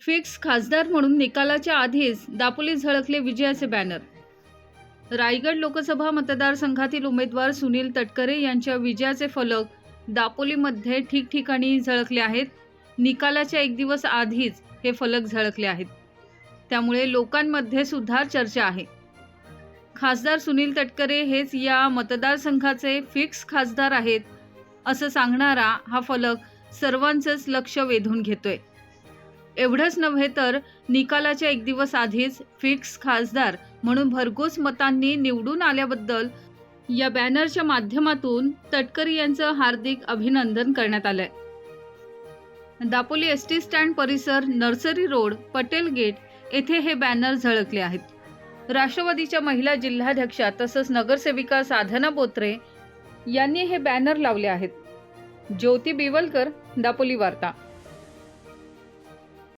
Fix खासदार म्हणून निकालाच्या आधीच दापोलीत झळकले विजयाचे बॅनर. रायगड लोकसभा मतदारसंघातील उमेदवार सुनील तटकरे यांच्या विजयाचे फलक दापोलीमध्ये ठिकठिकाणी झळकले आहेत. निकालाच्या एक दिवस आधीच हे फलक झळकले आहेत. त्यामुळे लोकांमध्ये सुद्धा चर्चा आहे. खासदार सुनील तटकरे हेच या मतदारसंघाचे फिक्स खासदार आहेत असं सांगणारा हा फलक सर्वांचंच लक्ष वेधून घेतोय. एवढंच नव्हे तर निकालाच्या एक दिवस आधीच फिक्स खासदार म्हणून भरघोस मतांनी निवडून आल्याबद्दल या बॅनरच्या माध्यमातून तटकरी यांचं हार्दिक अभिनंदन करण्यात आलंय. दापोली एस टी स्टँड परिसर नर्सरी रोड पटेल गेट येथे हे बॅनर झळकले आहेत. राष्ट्रवादीच्या महिला जिल्हाध्यक्षा तसंच नगरसेविका साधना बोत्रे यांनी हे बॅनर लावले आहेत. ज्योती बिवलकर दापोली वार्ता.